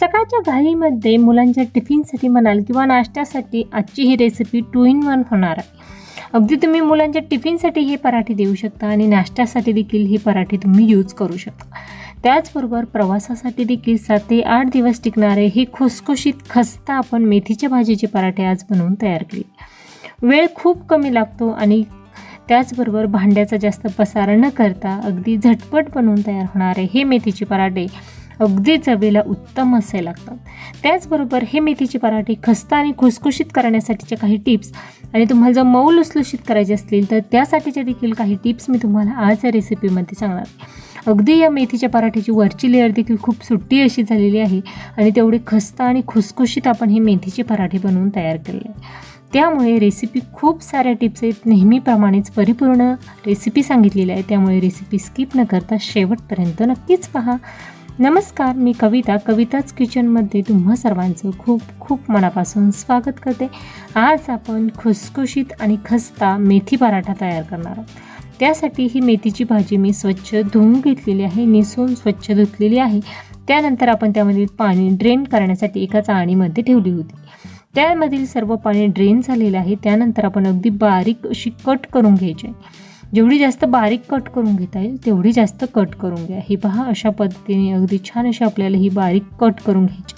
सकाळच्या घाईमध्ये मुलांच्या टिफिनसाठी म्हणाल किंवा नाश्त्यासाठी आजची ही रेसिपी टू इन वन होणार आहे. अगदी तुम्ही मुलांच्या टिफिनसाठी हे पराठे देऊ शकता आणि नाश्त्यासाठी देखील हे पराठे तुम्ही यूज करू शकता. त्याचबरोबर प्रवासासाठी देखील सात ते आठ दिवस टिकणारे हे खुसखुशीत खस्ता आपण मेथीच्या भाजीचे पराठे आज बनवून तयार केले. वेळ खूप कमी लागतो आणि त्याचबरोबर भांड्याचा जास्त पसारा न करता अगदी झटपट बनवून तयार होणारे हे मेथीचे पराठे अगदी चवीला उत्तम असे लागतात. त्याचबरोबर हे मेथीचे पराठे खस्ता आणि खुसखुशीत करण्यासाठीच्या काही टिप्स आणि तुम्हाला जर मऊ लुसलुशीत करायचे असतील तर त्यासाठीच्या देखील काही टिप्स मी तुम्हाला आज या रेसिपीमध्ये सांगणार आहे. अगदी या मेथीच्या पराठ्याची वरची लेअर देखील खूप सुट्टी अशी झालेली आहे आणि तेवढी खस्ता आणि खुसखुशीत आपण हे मेथीचे पराठे बनवून तयार केले आहे. त्यामुळे रेसिपी खूप साऱ्या टिप्स आहेत. नेहमीप्रमाणेच परिपूर्ण रेसिपी सांगितलेली आहे त्यामुळे रेसिपी स्किप न करता शेवटपर्यंत नक्कीच पहा. नमस्कार मी कविता. कविताच किचनमध्ये तुम्हा सर्वांचं खूप खूप मनापासून स्वागत करते. आज आपण खुसखुशीत आणि खस्ता मेथी पराठा तयार करणार आहोत. त्यासाठी ही मेथीची भाजी मी स्वच्छ धुवून घेतलेली आहे निसून स्वच्छ धुतलेली आहे. त्यानंतर आपण त्यामधील पाणी ड्रेन करण्यासाठी एका चाळणीमध्ये ठेवली होती. त्यामधील सर्व पाणी ड्रेन झालेलं आहे. त्यानंतर आपण अगदी बारीक अशी कट करून घ्यायची आहे. जेवढी जास्त बारीक कट करून घेता येईल तेवढी जास्त कट करून घ्या. ही पहा अशा पद्धतीने अगदी छान अशी आपल्याला ही बारीक कट करून घ्यायची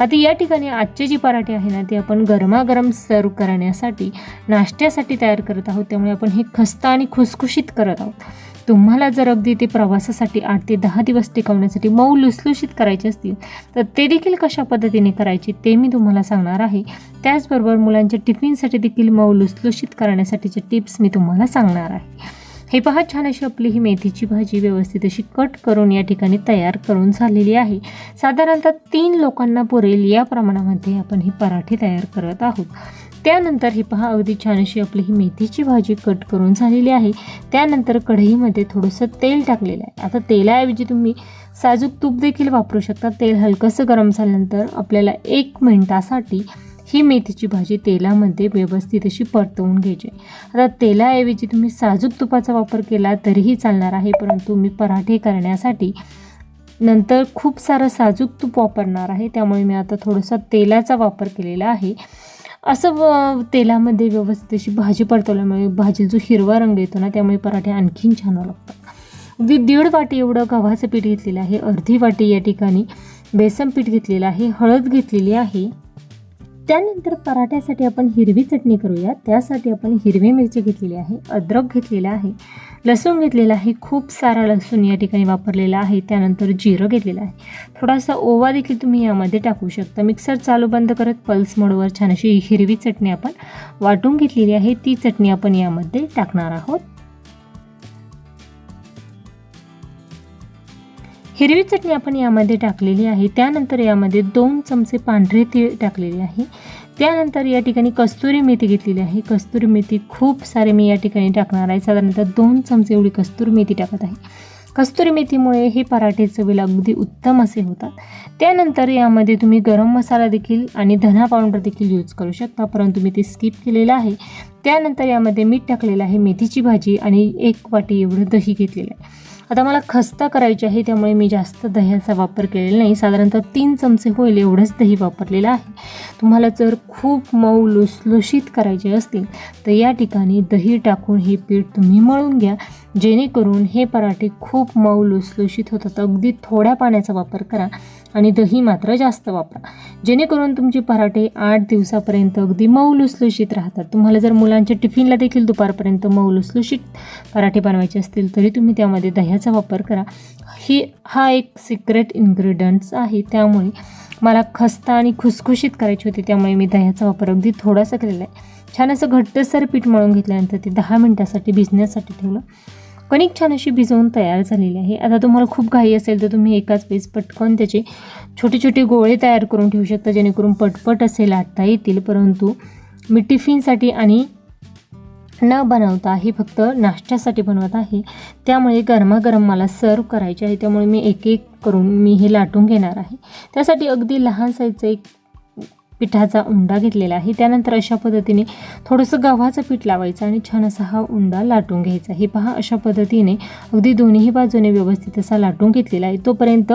आता या ठिकाणी आजचे जी पराठे आहे ना ते आपण गरमागरम सर्व करण्यासाठी नाश्त्यासाठी तयार करत आहोत. त्यामुळे आपण हे खस्ता आणि खुसखुशीत करत आहोत. तुम्हाला जर अगदी ते प्रवासासाठी आठ ते दहा दिवस टिकवण्यासाठी मऊ लुसलुशीत करायचे असतील तर ते देखील कशा पद्धतीने करायचे ते मी तुम्हाला सांगणार आहे. त्याचबरोबर मुलांच्या टिफिनसाठी देखील मऊ लुसलुशीत करण्यासाठीचे टिप्स मी तुम्हाला सांगणार आहे. हे पहा छान अशी आपली ही मेथीची भाजी व्यवस्थित अशी कट करून या ठिकाणी तयार करून झालेली आहे. साधारणतः तीन लोकांना पुरेल या प्रमाणामध्ये आपण हे पराठे तयार करत आहोत. त्यानंतर ही पहा अगदी छान अशी आपली ही मेथीची भाजी कट करून झालेली आहे. त्यानंतर कढईमध्ये थोडंसं तेल टाकलेलं आहे. आता तेलाऐवजी तुम्ही साजूक तूप देखील वापरू शकता. तेल हलकंसं गरम झाल्यानंतर आपल्याला एक मिनटासाठी ही मेथीची भाजी तेलामध्ये व्यवस्थित अशी परतवून घ्यायची आता तेलाऐवजी तुम्ही साजूक तुपाचा वापर केला तरीही चालणार आहे परंतु मी पराठे करण्यासाठी नंतर खूप सारं साजूक तूप वापरणार आहे. त्यामुळे मी आता थोडंसं तेलाचा वापर केलेला आहे. असं व तेलामध्ये व्यवस्थित अशी भाजी परतवल्यामुळे भाजी जो हिरवा रंग येतो ना त्यामुळे पराठे आणखीन छान लागतात. अगदी दीड वाटी एवढं गव्हाचं पीठ घेतलेलं आहे अर्धी वाटी या ठिकाणी बेसन पीठ घेतलेलं आहे हळद घेतलेली आहे त्यानंतर पराठ्यासाठी आपण हिरवी चटणी करूया. त्यासाठी आपण हिरवी मिरची घेतलेली आहे अद्रक घेतलेला आहे लसूण घेतलेला आहे खूप सारा लसूण या ठिकाणी वापरलेला आहे त्यानंतर जिरं घेतलेलं आहे. थोडासा ओवा देखील तुम्ही यामध्ये टाकू शकता. मिक्सर चालू बंद करत पल्स मोडवर छान अशी हिरवी चटणी आपण वाटून घेतलेली आहे. ती चटणी आपण यामध्ये टाकणार आहोत. हिरवी चटणी आपण यामध्ये टाकलेली आहे. त्यानंतर यामध्ये दोन चमचे पांढरे तीळ टाकलेले आहे. त्यानंतर या ठिकाणी कस्तुरी मेथी घेतलेली आहे. कस्तुरी मेथी खूप सारे मी या ठिकाणी टाकणार आहे. साधारणतः दोन चमचे एवढी कस्तुरी मेथी टाकत आहे. कस्तुरी मेथीमुळे हे पराठे चवीला अगदी उत्तम असे होतात. त्यानंतर यामध्ये तुम्ही गरम मसाला देखील आणि धना पावडर देखील यूज करू शकता परंतु मी ते स्किप केलेलं आहे. त्यानंतर यामध्ये मीठ टाकलेलं आहे मेथीची भाजी आणि एक वाटी एवढं दही घेतलेलं आहे. आता मला खस्ता करायची आहे त्यामुळे मी जास्त दह्याचा वापर केलेला नाही. साधारणतः तीन चमचे होईल एवढंच दही वापरलेलं आहे. तुम्हाला जर खूप मऊ लुसलुशीत करायचे असतील तर या ठिकाणी दही टाकून हे पीठ तुम्ही मळून घ्या. जेणेकरून हे पराठे खूप मऊ लुसलुशीत होतात. अगदी थोड्या पाण्याचा वापर करा. आणि दही मात्र जास्त वापरा. जेणेकरून तुमचे पराठे आठ दिवसापर्यंत अगदी मऊ लुसलुशीत राहतात. तुम्हाला जर मुलांच्या टिफिनला देखील दुपारपर्यंत मऊ लुसलुशीत पराठे बनवायचे असतील तरी तुम्ही त्यामध्ये दह्याचा वापर करा. ही हा एक सिक्रेट इन्ग्रेडियंट्स आहे. त्यामुळे मला खस्ता आणि खुसखुशीत करायची होती त्यामुळे मी दह्याचा वापर अगदी थोडासा केलेला आहे. छान असं घट्टसर पीठ मळून घेतल्यानंतर ते दहा मिनटासाठी भिजण्यासाठी ठेवलं. कणिक छान अशी भिजवून तयार झालेली आहे. आता तुम्हाला खूप घाई असेल तर तुम्ही एकाच वेळेस पटकन त्याचे छोटे छोटे गोळे तयार करून ठेवू शकता जेणेकरून पटपट असे लाटता येतील. परंतु मी टिफिनसाठी आणि न बनवता हे फक्त नाश्त्यासाठी बनवत आहे. त्यामुळे गरमागरम मला सर्व करायचे आहे. त्यामुळे मी एक एक करून मी हे लाटून घेणार आहे. त्यासाठी अगदी लहान साईजचं एक पिठाचा उंडा घेतलेला आहे. त्यानंतर अशा पद्धतीने थोडंसं गव्हाचं पीठ लावायचं आणि छान असा हा उंडा लाटून घ्यायचा. हे पहा अशा पद्धतीने अगदी दोन्ही बाजूने व्यवस्थित असा लाटून घेतलेला आहे. तोपर्यंत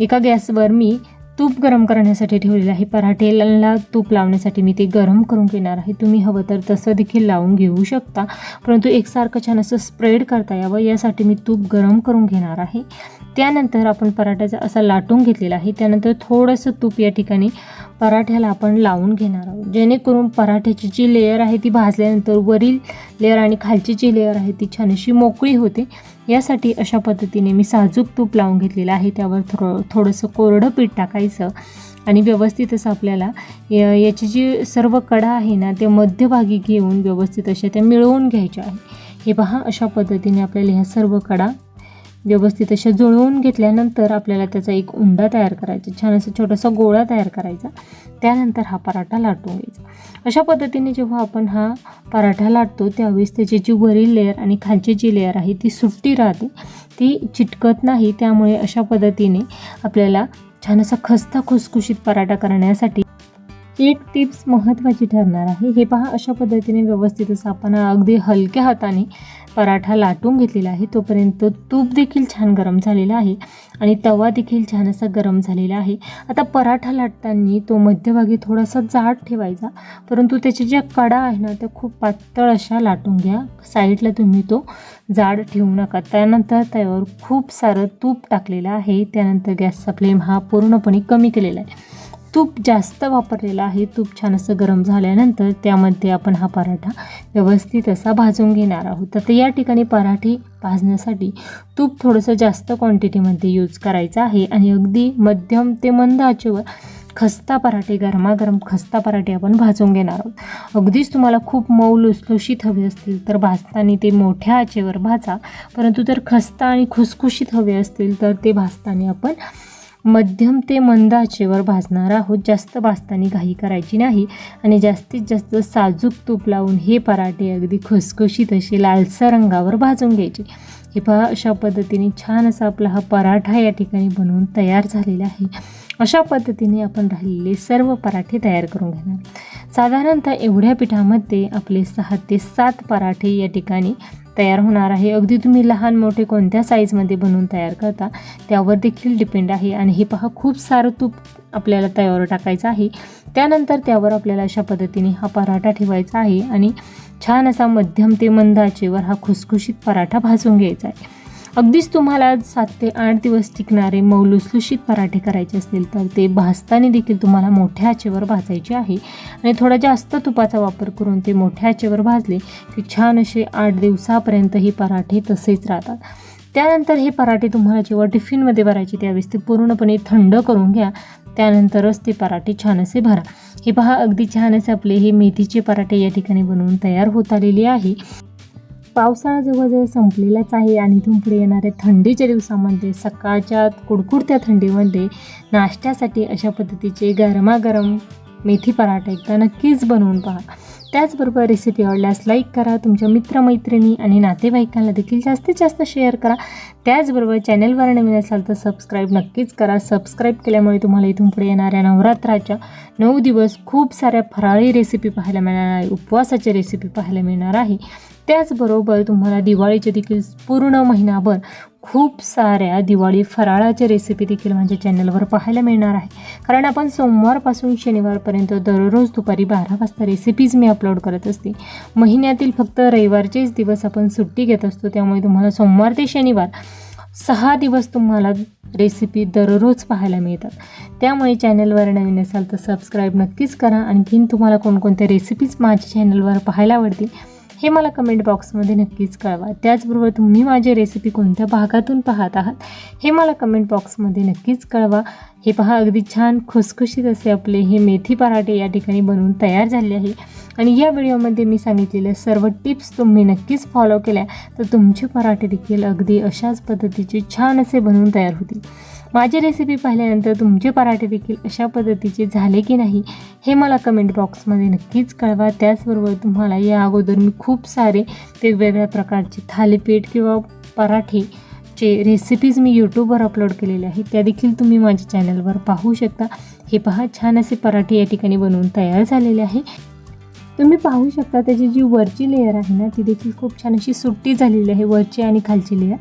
एका गॅसवर मी तूप गरम करण्यासाठी ठेवलेलं आहे. पराठेला तूप लावण्यासाठी मी ते गरम करून घेणार आहे. तुम्ही हवं तर तसं देखील लावून घेऊ शकता. परंतु एकसारखं छान असं स्प्रेड करता यावं यासाठी मी तूप गरम करून घेणार आहे. त्यानंतर आपण पराठ्याचा असा लाटून घेतलेला आहे. त्यानंतर थोडंसं तूप या ठिकाणी पराठ्याला आपण लावून घेणार आहोत. जेणेकरून पराठ्याची जी लेयर आहे ती भाजल्यानंतर वरील लेअर आणि खालची जी लेअर आहे ती छान अशी मोकळी होते. यासाठी अशा पद्धतीने मी साजूक तूप लावून घेतलेलं आहे. त्यावर थोडं थोडंसं कोरडं पीठ टाकायचं आणि व्यवस्थित असं आपल्याला या- याची जी सर्व कडा आहे ना ते मध्यभागी घेऊन व्यवस्थित अशा त्या मिळवून घ्यायच्या आहे हे पहा अशा पद्धतीने आपल्याला ह्या सर्व कडा व्यवस्थित अशा जुळवून घेतल्यानंतर आपल्याला त्याचा एक उंडा तयार करायचा. छान असा छोटासा गोळा तयार करायचा. त्यानंतर हा पराठा लाटून घ्यायचा. अशा पद्धतीने जेव्हा आपण हा पराठा लाटतो त्यावेळेस त्याची जी वरील लेअर आणि खालची जी लेअर आहे ती सुट्टी राहते. ती चिटकत नाही. त्यामुळे अशा पद्धतीने आपल्याला छान असा खस्ता खुसखुशीत पराठा करण्यासाठी एक टिप्स महत्त्वाची ठरणार आहे. हे पहा अशा पद्धतीने व्यवस्थित असं आपण अगदी हलक्या हाताने पराठा लाटून घेतलेला आहे. तोपर्यंत तूप देखील छान गरम झालेला आहे आणि तवा देखील छान असा गरम झालेला आहे. आता पराठा लाटताना तो मध्यभागी थोडासा जाड ठेवायचा परंतु त्याच्या ज्या कडा आहे ना त्या खूप पातळ अशा लाटून घ्या. साईडला तुम्ही तो जाड ठेवू नका. त्यानंतर त्यावर खूप सारं तूप टाकलेलं आहे. त्यानंतर गॅसचा फ्लेम हा पूर्णपणे कमी केलेला आहे. तूप जास्त वापरलेलं आहे. तूप छान असं गरम झाल्यानंतर त्यामध्ये आपण हा पराठा व्यवस्थित असा भाजून घेणार आहोत. तर या ठिकाणी पराठे भाजण्यासाठी तूप थोडंसं जास्त क्वांटिटीमध्ये यूज करायचं आहे आणि अगदी मध्यम ते मंद आचेवर खस्ता पराठे गरमागरम खस्ता पराठे आपण भाजून घेणार आहोत. अगदीच तुम्हाला खूप मऊ लुसलुशीत हवे असतील तर भाजताना ते मोठ्या आचेवर भाजा. परंतु जर खस्ता आणि खुसखुशीत हवे असतील तर ते भाजताना आपण मध्यम ते मंद आचेवर भाजणार आहोत जास्त भाजताना घाई करायची नाही आणि जास्तीत जास्त साजूक तूप लावून हे पराठे अगदी खुसखुशीत असे लालसा रंगावर भाजून घ्यायचे. हे पहा अशा पद्धतीने छान असा आपला हा पराठा या ठिकाणी बनवून तयार झालेला आहे. अशा पद्धतीने आपण राहिलेले सर्व पराठे तयार करून घेणार. साधारणतः एवढ्या पिठामध्ये आपले सहा ते सात पराठे या ठिकाणी तयार होणार आहे. अगदी तुम्ही लहान मोठे कोणत्या साईजमध्ये बनवून तयार करता त्यावर देखील डिपेंड आहे. आणि हे पहा खूप सारं तूप आपल्याला तयावर टाकायचं आहे. त्यानंतर त्यावर आपल्याला अशा पद्धतीने हा पराठा ठेवायचा आहे. आणि छान असा मध्यम ते मंद आचेवर हा खुसखुशीत पराठा भाजून घ्यायचा आहे. अगदीच तुम्हाला सात ते आठ दिवस टिकणारे मऊ लुसलुशीत पराठे करायचे असतील तर ते भाजताना देखील तुम्हाला मोठ्या आचेवर भाजायचे आहे. आणि थोडा जास्त तुपाचा वापर करून ते मोठ्या आचेवर भाजले की छान असे आठ दिवसापर्यंत हे पराठे तसेच राहतात. त्यानंतर हे पराठे तुम्हाला जेव्हा टिफिनमध्ये भरायचे त्यावेळेस ते पूर्णपणे थंड करून घ्या. त्यानंतरच ते पराठे छान असे भरा. हे पहा अगदी छान असे आपले हे मेथीचे पराठे या ठिकाणी बनवून तयार होत आलेले आहे. पावसाळा जवळजवळ संपलेलाच आहे आणि इथून पुढे येणाऱ्या थंडीच्या दिवसामध्ये सकाळच्या कुडकुडत्या थंडीमध्ये नाश्त्यासाठी अशा पद्धतीचे गरमागरम मेथी पराठा एकदा नक्कीच बनवून पहा. त्याचबरोबर रेसिपी आवडल्यास लाईक करा तुमच्या मित्रमैत्रिणी आणि नातेवाईकांना देखील जास्तीत जास्त शेअर करा. त्याचबरोबर चॅनलवर नवीन असाल तर सबस्क्राईब नक्कीच करा. सबस्क्राईब केल्यामुळे तुम्हाला इथून पुढे येणाऱ्या नवरात्राच्या नऊ दिवस खूप साऱ्या फराळी रेसिपी पाहायला मिळणार आहे उपवासाच्या रेसिपी पाहायला मिळणार आहे. त्याचबरोबर तुम्हाला दिवाळीचे देखील पूर्ण महिनाभर खूप साऱ्या दिवाळी फराळाच्या रेसिपी देखील माझ्या चॅनलवर पाहायला मिळणार आहे. कारण आपण सोमवारपासून शनिवारपर्यंत दररोज दुपारी बारा वाजता रेसिपीज मी अपलोड करत असते. महिन्यातील फक्त रविवारचेच दिवस आपण सुट्टी घेत असतो. त्यामुळे तुम्हाला सोमवार ते शनिवार सहा दिवस तुम्हाला रेसिपी दररोज पाहायला मिळतात. त्यामुळे चॅनलवर नवीन असाल तर सबस्क्राईब नक्कीच करा. आणखीन तुम्हाला कोणकोणत्या रेसिपीज माझ्या चॅनलवर पाहायला आवडतील हे मला कमेंट बॉक्समध्ये नक्कीच कळवा. त्याचबरोबर तुम्ही माझी रेसिपी कोणत्या भागातून पाहत आहात हे मला कमेंट बॉक्समध्ये नक्कीच कळवा. हे पहा अगदी छान खुसखुशीत असे आपले हे मेथी पराठे या ठिकाणी बनवून तयार झाले आहे. आणि या व्हिडिओमध्ये मी सांगितलेल्या सर्व टिप्स तुम्ही नक्कीच फॉलो केल्या तर तुमचे पराठे देखील अगदी अशाच पद्धतीचे छान असे बनवून तयार होतील. माझी रेसिपी पाहिल्यानंतर तुमचे पराठे देखील अशा पद्धतीचे झाले की नाही हे मला कमेंट बॉक्समध्ये नक्कीच कळवा. त्याचबरोबर तुम्हाला या अगोदर मी खूप सारे वेगवेगळ्या प्रकारचे थालीपीठ किंवा पराठेचे रेसिपीज मी यूट्यूबवर अपलोड केलेले आहेत. त्या देखील तुम्ही माझ्या चॅनलवर पाहू शकता. हे पहा छान असे पराठे या ठिकाणी बनवून तयार झालेले आहे. तुम्ही पाहू शकता त्याची जी वरची लेयर आहे ना ती देखील खूप छान अशी सुट्टी झालेली आहे वरची आणि खालची लेयर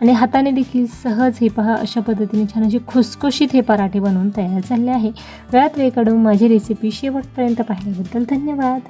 आणि हाताने देखील सहज हे पहा अशा पद्धतीने छान असे खुसखुशीत हे पराठे बनवून तयार झाले आहे. वेळात वेळ काढून माझी रेसिपी शेवटपर्यंत पाहिल्याबद्दल धन्यवाद.